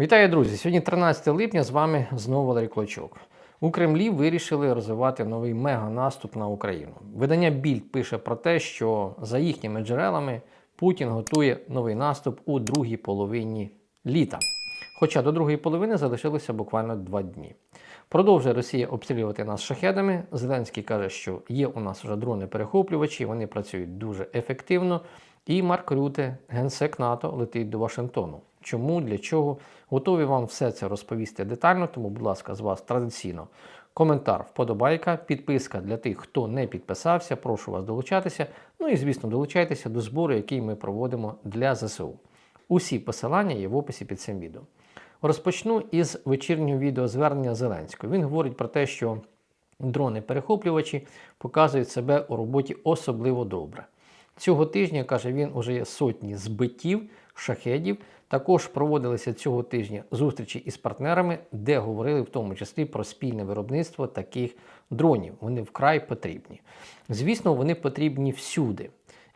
Вітаю, друзі! Сьогодні 13 липня. З вами знову Валерій Клочок. У Кремлі вирішили розвивати новий мега-наступ на Україну. Видання Більд пише про те, що за їхніми джерелами Путін готує новий наступ у другій половині літа. Хоча до другої половини залишилося буквально два дні. Продовжує Росія обстрілювати нас шахедами. Зеленський каже, що є у нас вже дрони-перехоплювачі, вони працюють дуже ефективно. І Марк Рюте, генсек НАТО, летить до Вашингтону. Чому, для чого? Готові вам все це розповісти детально, тому, будь ласка, з вас традиційно коментар, вподобайка, підписка для тих, хто не підписався. Прошу вас долучатися. Ну і, звісно, долучайтеся до збору, який ми проводимо для ЗСУ. Усі посилання є в описі під цим відео. Розпочну із вечірнього відеозвернення Зеленського. Він говорить про те, що дрони-перехоплювачі показують себе у роботі особливо добре. Цього тижня, каже він, уже є сотні збиттів, шахедів. Також проводилися цього тижня зустрічі із партнерами, де говорили в тому числі про спільне виробництво таких дронів. Вони вкрай потрібні. Звісно, вони потрібні всюди.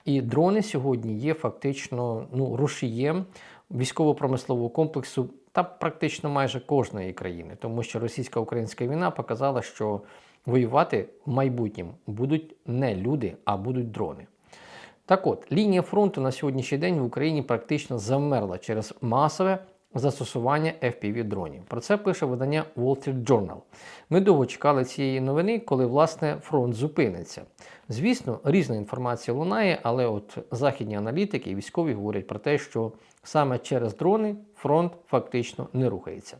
І дрони сьогодні є фактично ну, рушієм військово-промислового комплексу та практично майже кожної країни, тому що російсько-українська війна показала, що воювати в майбутньому будуть не люди, а будуть дрони. Так от, лінія фронту на сьогоднішній день в Україні практично замерла через масове застосування FPV-дронів. Про це пише видання Wall Street Journal. Ми довго чекали цієї новини, коли власне фронт зупиниться. Звісно, різна інформація лунає, але от західні аналітики і військові говорять про те, що саме через дрони фронт фактично не рухається.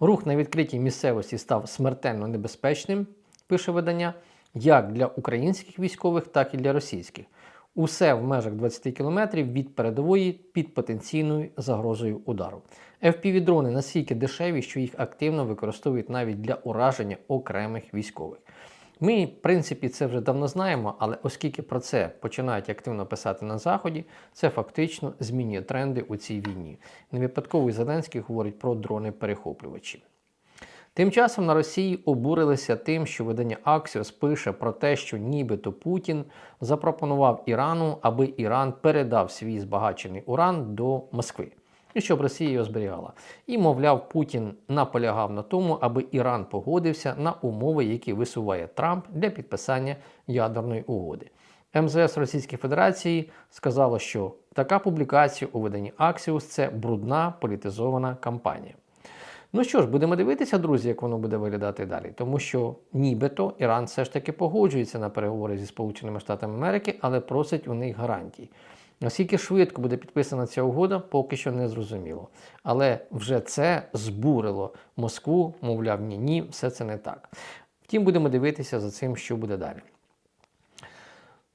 Рух на відкритій місцевості став смертельно небезпечним, пише видання, як для українських військових, так і для російських. Усе в межах 20 км від передової під потенційною загрозою удару. FPV-дрони настільки дешеві, що їх активно використовують навіть для ураження окремих військових. Ми, в принципі, це вже давно знаємо, але оскільки про це починають активно писати на Заході, це фактично змінює тренди у цій війні. Не випадково Зеленський говорить про дрони-перехоплювачі. Тим часом на Росії обурилися тим, що видання Axios пише про те, що нібито Путін запропонував Ірану, аби Іран передав свій збагачений уран до Москви. І щоб Росія його зберігала. І, мовляв, Путін наполягав на тому, аби Іран погодився на умови, які висуває Трамп для підписання ядерної угоди. МЗС Російської Федерації сказало, що така публікація у виданні Axios – це брудна політизована кампанія. Ну що ж, будемо дивитися, друзі, як воно буде виглядати далі. Тому що нібито Іран все ж таки погоджується на переговори зі Сполученими Штатами Америки, але просить у них гарантій. Наскільки швидко буде підписана ця угода, поки що не зрозуміло. Але вже це збурило Москву, мовляв, ні, ні, все це не так. Втім, будемо дивитися за цим, що буде далі.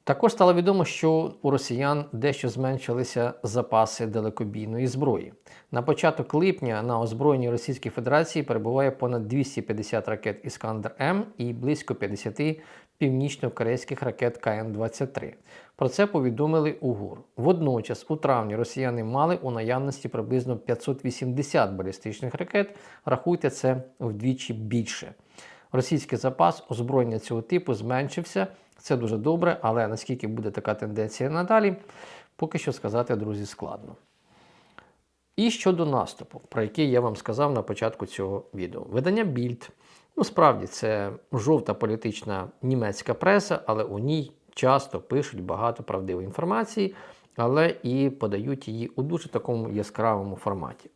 Також стало відомо, що у росіян дещо зменшилися запаси далекобійної зброї. На початок липня на озброєнні Російської Федерації перебуває понад 250 ракет Іскандер М і близько 50 північно-корейських ракет КН-23. Про це повідомили у ГУР. Водночас, у травні росіяни мали у наявності приблизно 580 балістичних ракет. Рахуйте це вдвічі більше. Російський запас озброєння цього типу зменшився. Це дуже добре, але наскільки буде така тенденція надалі, поки що сказати, друзі, складно. І щодо наступу, про який я вам сказав на початку цього відео. Видання Більд. Ну, справді, це жовта політична німецька преса, але у ній часто пишуть багато правдивої інформації, але і подають її у дуже такому яскравому форматі.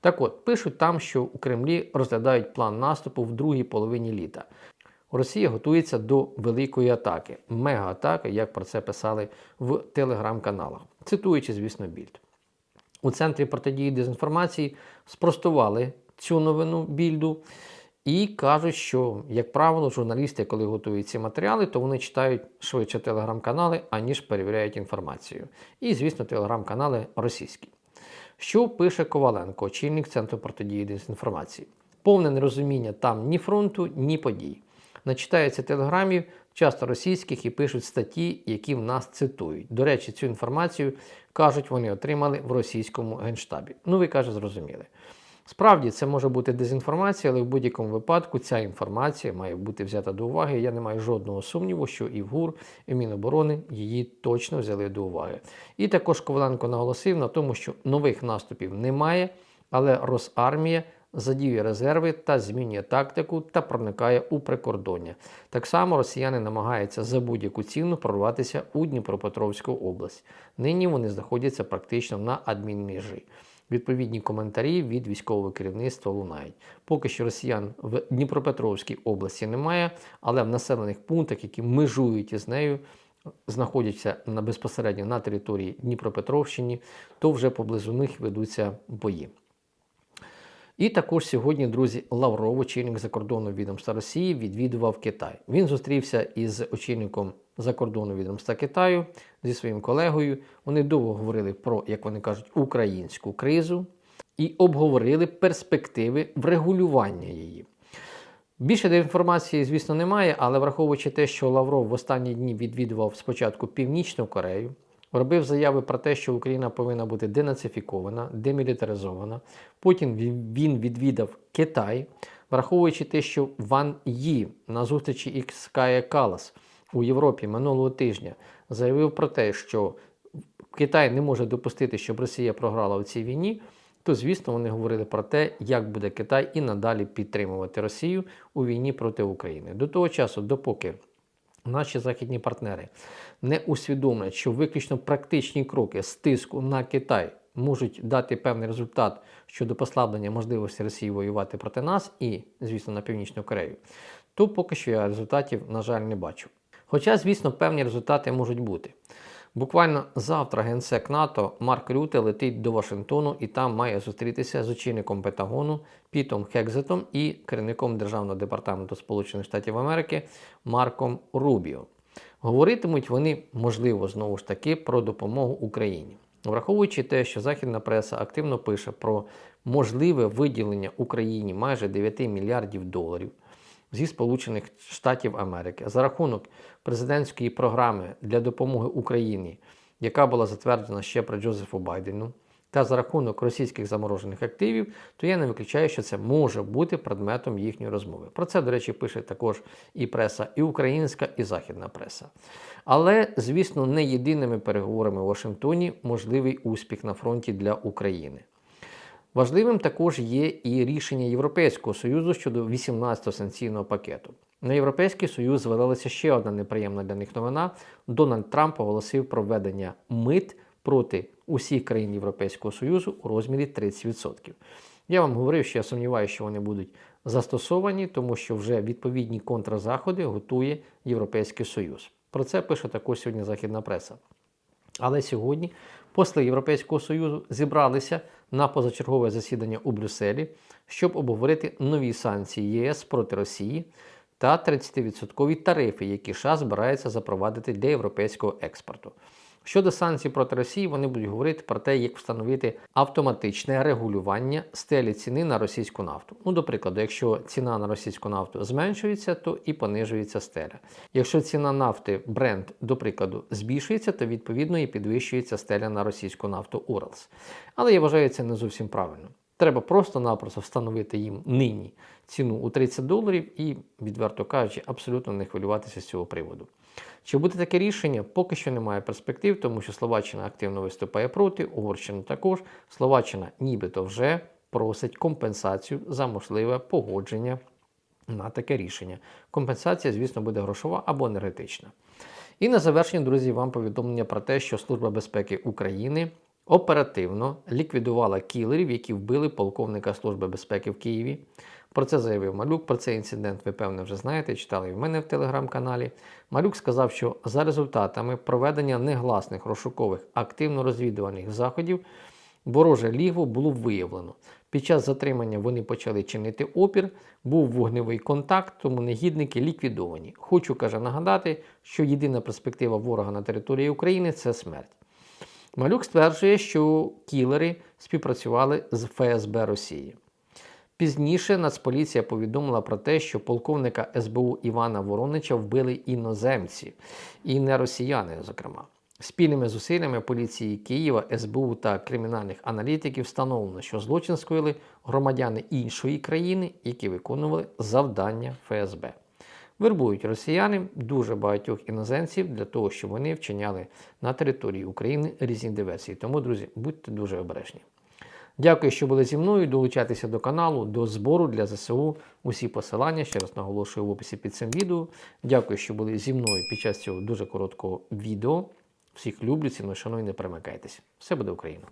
Так от, пишуть там, що у Кремлі розглядають план наступу в другій половині літа. Росія готується до великої атаки, мега-атаки, як про це писали в телеграм-каналах, цитуючи, звісно, більд. У центрі протидії дезінформації спростували цю новину більду і кажуть, що, як правило, журналісти, коли готують ці матеріали, то вони читають швидше телеграм-канали, аніж перевіряють інформацію. І, звісно, телеграм-канали російські. Що пише Коваленко, очільник Центру протидії дезінформації? Повне нерозуміння там ні фронту, ні подій начитаються телеграмів, часто російських, і пишуть статті, які в нас цитують. До речі, цю інформацію кажуть, вони отримали в російському генштабі. Ну, ви каже, зрозуміли. Справді, це може бути дезінформація, але в будь-якому випадку ця інформація має бути взята до уваги. Я не маю жодного сумніву, що і в ГУР, і Міноборони її точно взяли до уваги. І також Коваленко наголосив на тому, що нових наступів немає, але Росармія задіює резерви та змінює тактику та проникає у прикордоння. Так само росіяни намагаються за будь-яку ціну прорватися у Дніпропетровську область. Нині вони знаходяться практично на адмінмежі. Відповідні коментарі від військового керівництва лунають. Поки що росіян в Дніпропетровській області немає, але в населених пунктах, які межують із нею, знаходяться на безпосередньо на території Дніпропетровщини, то вже поблизу них ведуться бої. І також сьогодні, друзі, Лавров, очільник закордонного відомства Росії, відвідував Китай. Він зустрівся із очільником закордонного відомства Китаю зі своїм колегою. Вони довго говорили про, як вони кажуть, українську кризу і обговорили перспективи врегулювання її. Більше інформації, звісно, немає, але враховуючи те, що Лавров в останні дні відвідував спочатку Північну Корею, робив заяви про те, що Україна повинна бути денацифікована, демілітаризована. Потім він відвідав Китай, враховуючи те, що Ван Ї на зустрічі із Калас у Європі минулого тижня заявив про те, що Китай не може допустити, щоб Росія програла у цій війні. То, звісно, вони говорили про те, як буде Китай і надалі підтримувати Росію у війні проти України. До того часу, допоки наші західні партнери не усвідомлять, що виключно практичні кроки з тиску на Китай можуть дати певний результат щодо послаблення можливості Росії воювати проти нас і, звісно, на Північну Корею, то поки що я результатів, на жаль, не бачу. Хоча, звісно, певні результати можуть бути. Буквально завтра генсек НАТО Марк Рюте летить до Вашингтону і там має зустрітися з очільником Пентагону Пітом Хекзетом і керівником Державного департаменту Сполучених Штатів Америки Марком Рубіо. Говоритимуть вони, можливо, знову ж таки про допомогу Україні, враховуючи те, що західна преса активно пише про можливе виділення Україні майже 9 мільярдів доларів зі Сполучених Штатів Америки за рахунок президентської програми для допомоги Україні, яка була затверджена ще при Джозефу Байдену, та за рахунок російських заморожених активів, то я не виключаю, що це може бути предметом їхньої розмови. Про це, до речі, пише також і преса, і українська, і західна преса. Але, звісно, не єдиними переговорами у Вашингтоні можливий успіх на фронті для України. Важливим також є і рішення Європейського Союзу щодо 18-го санкційного пакету. На Європейський Союз звалилася ще одна неприємна для них новина. Дональд Трамп оголосив про введення мит проти усіх країн Європейського Союзу у розмірі 30%. Я вам говорив, що я сумніваюся, що вони будуть застосовані, тому що вже відповідні контрзаходи готує Європейський Союз. Про це пише також сьогодні західна преса. Але сьогодні посли Європейського Союзу зібралися на позачергове засідання у Брюсселі, щоб обговорити нові санкції ЄС проти Росії та 30% тарифи, які США збирається запровадити для європейського експорту. Щодо санкцій проти Росії, вони будуть говорити про те, як встановити автоматичне регулювання стелі ціни на російську нафту. Ну, до прикладу, якщо ціна на російську нафту зменшується, то і понижується стеля. Якщо ціна нафти бренд, до прикладу, збільшується, то відповідно і підвищується стеля на російську нафту Уралс. Але я вважаю це не зовсім правильно. Треба просто-напросто встановити їм нині ціну у 30 доларів і, відверто кажучи, абсолютно не хвилюватися з цього приводу. Чи буде таке рішення? Поки що немає перспектив, тому що Словаччина активно виступає проти, Угорщина також. Словаччина нібито вже просить компенсацію за можливе погодження на таке рішення. Компенсація, звісно, буде грошова або енергетична. І на завершення, друзі, вам повідомлення про те, що Служба безпеки України оперативно ліквідувала кілерів, які вбили полковника Служби безпеки в Києві. Про це заявив Малюк. Про цей інцидент ви, певне, вже знаєте, читали в мене в телеграм-каналі. Малюк сказав, що за результатами проведення негласних розшукових активно-розвідувальних заходів вороже лігво було виявлено. Під час затримання вони почали чинити опір, був вогневий контакт, тому негідники ліквідовані. Хочу, каже, нагадати, що єдина перспектива ворога на території України це смерть. Малюк стверджує, що кілери співпрацювали з ФСБ Росії. Пізніше Нацполіція повідомила про те, що полковника СБУ Івана Воронича вбили іноземці, і не росіяни, зокрема. Спільними зусиллями поліції Києва, СБУ та кримінальних аналітиків встановлено, що злочин скоїли громадяни іншої країни, які виконували завдання ФСБ. Вербують росіяни дуже багатьох іноземців для того, щоб вони вчиняли на території України різні диверсії. Тому, друзі, будьте дуже обережні. Дякую, що були зі мною. Долучайтеся до каналу, до збору для ЗСУ. Усі посилання, ще раз наголошую в описі під цим відео. Дякую, що були зі мною під час цього дуже короткого відео. Всіх люблю, ціную, шаную, не перемикайтесь. Все буде Україна!